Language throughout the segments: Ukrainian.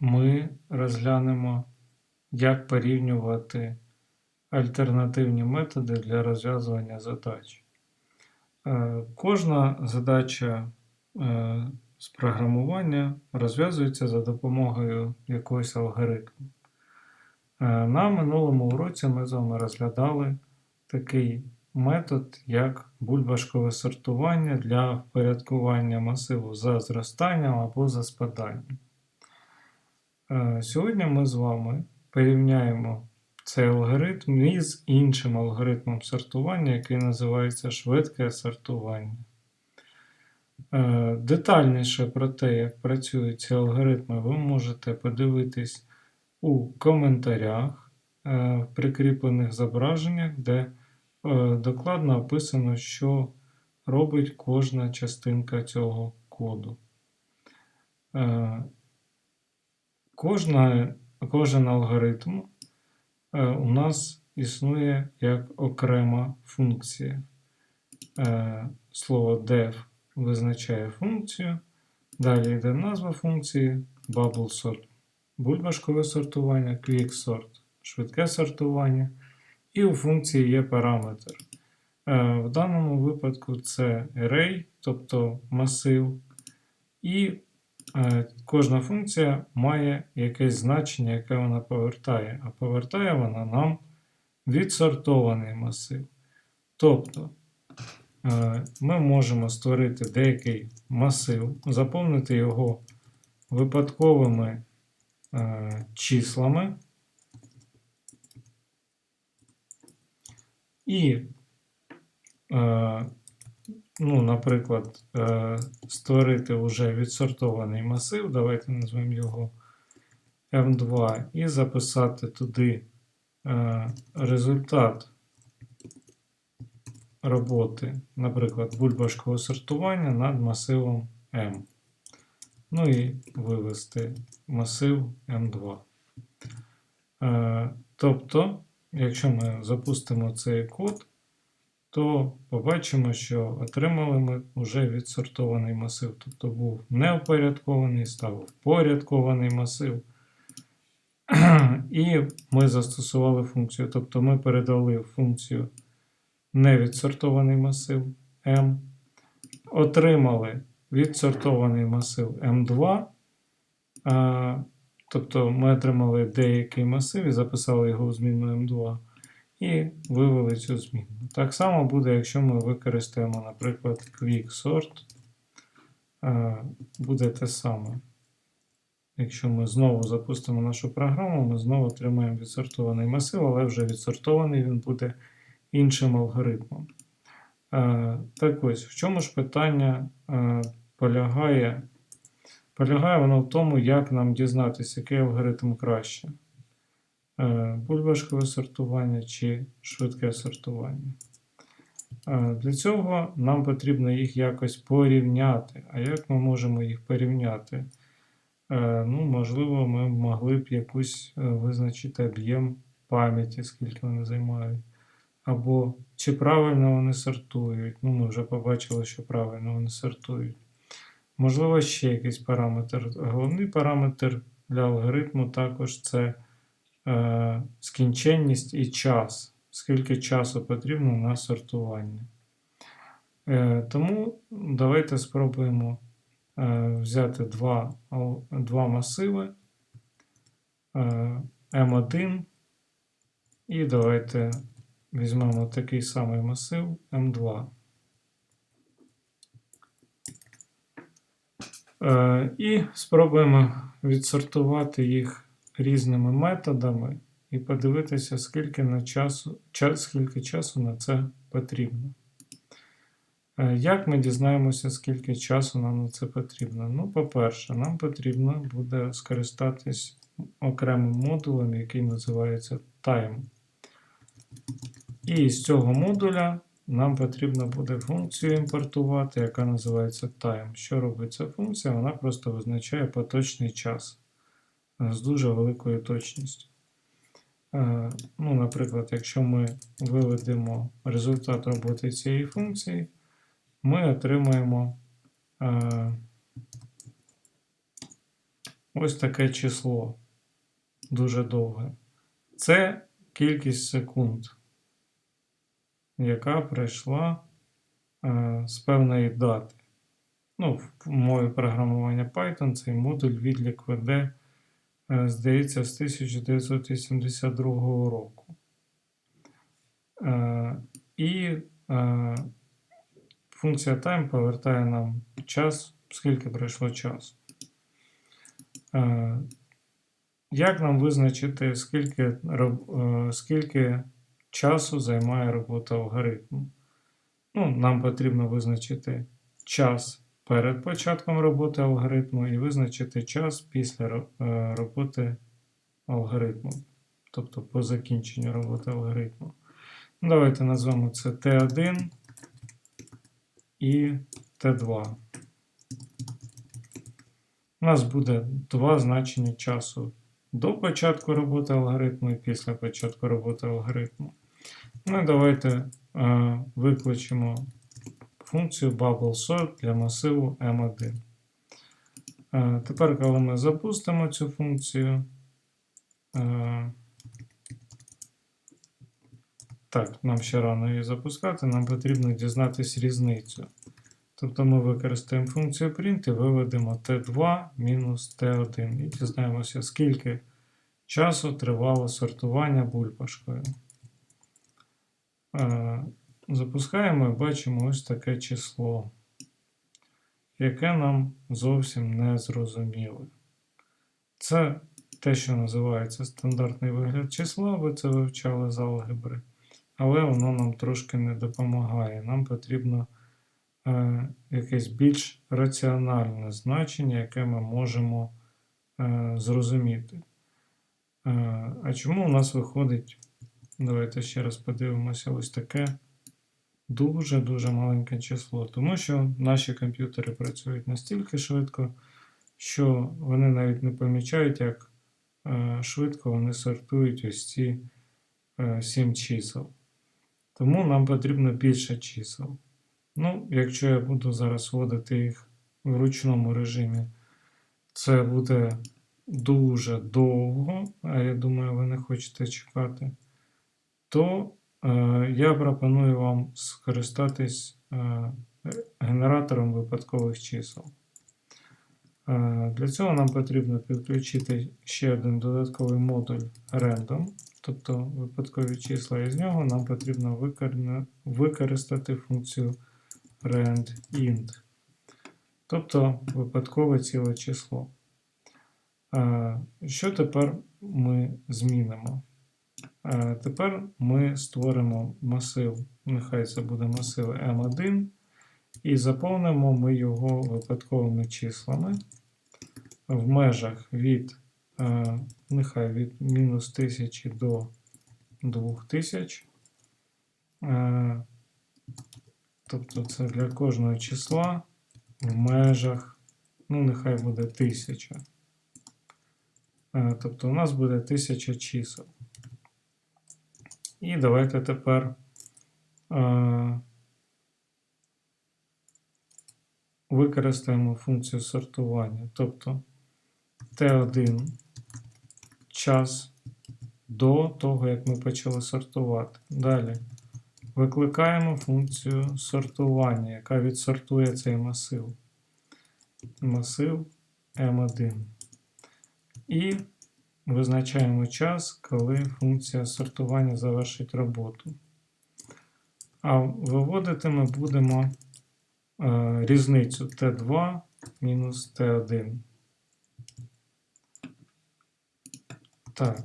ми розглянемо, як порівнювати альтернативні методи для розв'язування задач. Е, Кожна задача е, з програмування розв'язується за допомогою якогось алгоритму. Е, На минулому уроці ми з вами розглядали такий метод, як бульбашкове сортування для впорядкування масиву за зростанням або за спаданням. Е, Сьогодні ми з вами порівняємо цей алгоритм із іншим алгоритмом сортування, який називається швидке сортування. Е, Детальніше про те, як працюють ці алгоритми, ви можете подивитись у коментарях е, в прикріплених зображеннях, де докладно описано, що робить кожна частинка цього коду. Кожна, кожен алгоритм е, у нас існує як окрема функція. Е, Слово def визначає функцію. Далі йде назва функції bubble sort, бульбашкове сортування, quick sort, швидке сортування. І у функції є параметр. Е, В даному випадку це array, тобто масив. І кожна функція має якесь значення, яке вона повертає. А повертає вона нам відсортований масив. Тобто е, ми можемо створити деякий масив, заповнити його випадковими е, числами. І, е, ну, наприклад, е, створити вже відсортований масив, давайте назвемо його M2, і записати туди е, результат роботи, наприклад, бульбашкового сортування над масивом M. Ну і вивести масив M2. Е, тобто, якщо ми запустимо цей код, то побачимо, що отримали ми вже відсортований масив. Тобто був неупорядкований, став впорядкований масив. І ми застосували функцію. Тобто ми передали функцію невідсортований масив M, отримали відсортований масив M2. Тобто ми отримали деякий масив і записали його у змінну M2 і вивели цю зміну. Так само буде, якщо ми використаємо, наприклад, quick sort, буде те саме. Якщо ми знову запустимо нашу програму, ми знову отримаємо відсортований масив, але вже відсортований він буде іншим алгоритмом. Е, Так ось, в чому ж питання е, полягає? Полягає воно в тому, як нам дізнатися, який алгоритм краще. Е, Бульбашкове сортування чи швидке сортування. Е, Для цього нам потрібно їх якось порівняти. А як ми можемо їх порівняти? Е, Ну, можливо, ми могли б якусь визначити об'єм пам'яті, скільки вони займають. Або чи правильно вони сортують. Ну, ми вже побачили, що правильно вони сортують. Можливо, ще якийсь параметр. Головний параметр для алгоритму також це скінченність і час. Скільки часу потрібно на сортування. Е, тому давайте спробуємо е, взяти два, два масиви е, M1 і давайте візьмемо такий самий масив M2. Е, І спробуємо відсортувати їх різними методами і подивитися, скільки, на часу, час, скільки часу на це потрібно. Е, Як ми дізнаємося, скільки часу нам на це потрібно? Ну, по-перше, нам потрібно буде скористатись окремим модулем, який називається time. І з цього модуля нам потрібно буде функцію імпортувати, яка називається time. Що робить ця функція? Вона просто визначає поточний час з дуже великою точністю. Е, Ну, наприклад, якщо ми виведемо результат роботи цієї функції, ми отримаємо е, ось таке число дуже довге. Це кількість секунд, яка прийшла е, з певної дати. Ну, в мові програмування Python цей модуль відлік веде, е, здається, з 1982 року. Е, і е, функція time повертає нам час, скільки пройшло часу. Е, як нам визначити, скільки, е, скільки часу займає робота алгоритму? Ну, нам потрібно визначити час перед початком роботи алгоритму і визначити час після е, роботи алгоритму, тобто по закінченню роботи алгоритму. Ну, Давайте назвемо це T1 і T2. У нас буде два значення часу до початку роботи алгоритму і після початку роботи алгоритму. Ну і давайте е, викличемо функцію BubbleSort для масиву M1. Е, тепер, коли ми запустимо цю функцію, е, так, нам ще рано її запускати, нам потрібно дізнатися різницю. Тобто ми використаємо функцію print і виведемо t2 мінус t1 і дізнаємося, скільки часу тривало сортування бульбашкою. Запускаємо і бачимо ось таке число, яке нам зовсім не зрозуміле. Це те, що називається стандартний вигляд числа, ви це вивчали з алгебри, але воно нам трошки не допомагає. Нам потрібно е, якесь більш раціональне значення, яке ми можемо е, зрозуміти. Е, а чому у нас виходить? Давайте ще раз подивимося ось таке дуже-дуже маленьке число. Тому що наші комп'ютери працюють настільки швидко, що вони навіть не помічають, як е, швидко вони сортують ось ці е, 7 чисел. Тому нам потрібно більше чисел. Ну, якщо я буду зараз вводити їх в ручному режимі, це буде дуже довго, а я думаю, ви не хочете чекати, то е, я пропоную вам скористатись е, генератором випадкових чисел. Е, Для цього нам потрібно підключити ще один додатковий модуль random, тобто випадкові числа, і з нього нам потрібно використати функцію randint, тобто випадкове ціле число. Е, Що тепер ми змінимо? Е, Тепер ми створимо масив, нехай це буде масив M1, і заповнимо ми його випадковими числами в межах від, е, нехай від мінус 1000 до 2000. Е, Тобто це для кожного числа в межах, ну, нехай буде 1000. Е, Тобто у нас буде 1000 чисел. І давайте тепер е, використаємо функцію сортування. Тобто T1 час до того, як ми почали сортувати. Далі викликаємо функцію сортування, яка відсортує цей масив. Масив M1. І визначаємо час, коли функція сортування завершить роботу. А виводити ми будемо е, різницю T2 мінус T1. Так.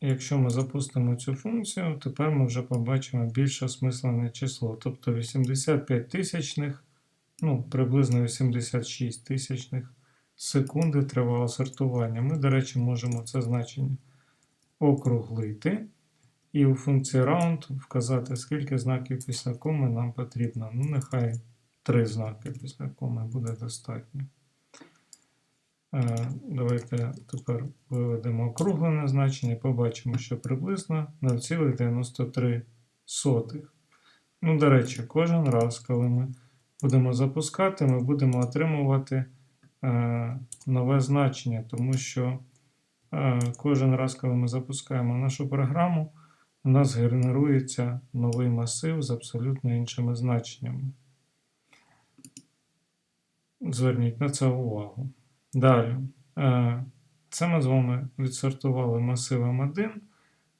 Якщо ми запустимо цю функцію, тепер ми вже побачимо більш осмислене число. Тобто 85 тисячних, ну, приблизно 86 тисячних секунди тривало сортування. Ми, до речі, можемо це значення округлити. І у функції round вказати, скільки знаків після коми нам потрібно. Ну, нехай три знаки після коми буде достатньо. Е, Давайте тепер виведемо округлене значення і побачимо, що приблизно 0,93. Ну, до речі, кожен раз, коли ми будемо запускати, ми будемо отримувати нове значення, тому що е, кожен раз, коли ми запускаємо нашу програму, у нас генерується новий масив з абсолютно іншими значеннями. Зверніть на це увагу. Далі. Е, Це ми з вами відсортували масивом 1,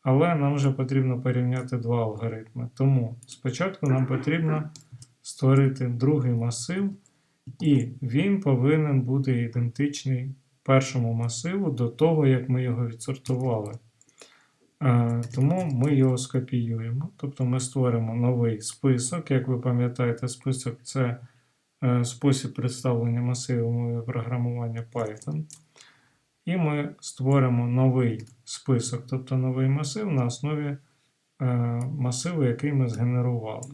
але нам вже потрібно порівняти два алгоритми. Тому спочатку нам потрібно створити другий масив, і він повинен бути ідентичний першому масиву до того, як ми його відсортували. Е, Тому ми його скопіюємо. Тобто ми створимо новий список. Як ви пам'ятаєте, список це е, спосіб представлення масиву програмування Python. І ми створимо новий список, тобто новий масив на основі е, масиву, який ми згенерували.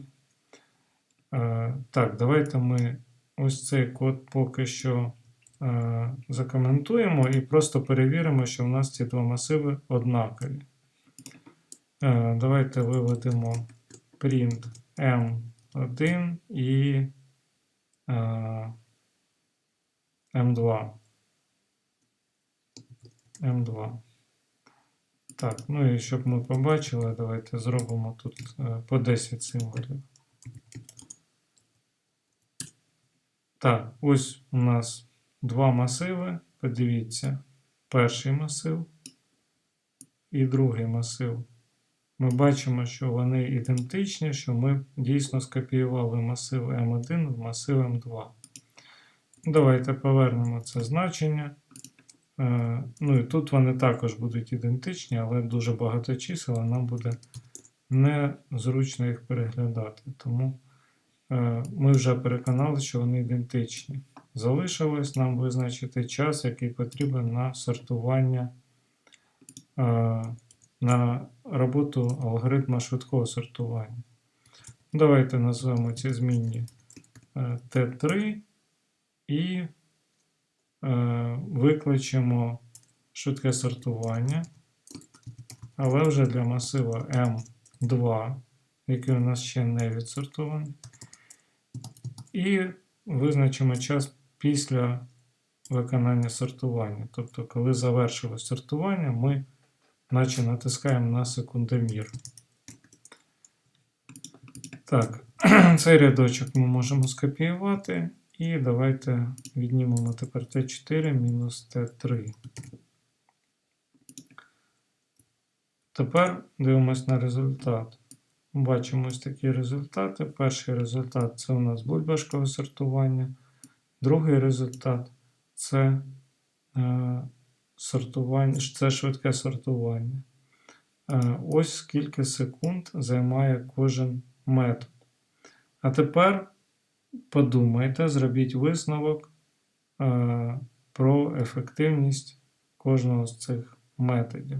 Так, давайте ми ось цей код поки що е, закоментуємо і просто перевіримо, що в нас ці два масиви однакові. Е, давайте виведемо print m1 і е, m2. M2. Так, ну і щоб ми побачили, давайте зробимо тут е, по 10 символів. Так, ось у нас два масиви. Подивіться, перший масив і другий масив. Ми бачимо, що вони ідентичні, що ми дійсно скопіювали масив M1 в масив M2. Давайте повернемо це значення. Е, Ну і тут вони також будуть ідентичні, але дуже багато чисел, нам буде незручно їх переглядати. Тому ми вже переконали, що вони ідентичні. Залишилось нам визначити час, який потрібен на сортування, е, на роботу алгоритму швидкого сортування. Давайте назвемо ці змінні е, T3 і е, викличемо швидке сортування, але вже для масива M2, який у нас ще не відсортований. І визначимо час після виконання сортування. Тобто, коли завершилось сортування, ми наче натискаємо на секундомір. Так, цей рядочок ми можемо скопіювати. І давайте віднімемо тепер Т4 мінус Т3. Тепер дивимось на результат. Бачимо ось такі результати. Перший результат це у нас бульбашкове сортування. Другий результат це е, сортування, це швидке сортування. Е, ось скільки секунд займає кожен метод. А тепер подумайте, зробіть висновок е, про ефективність кожного з цих методів.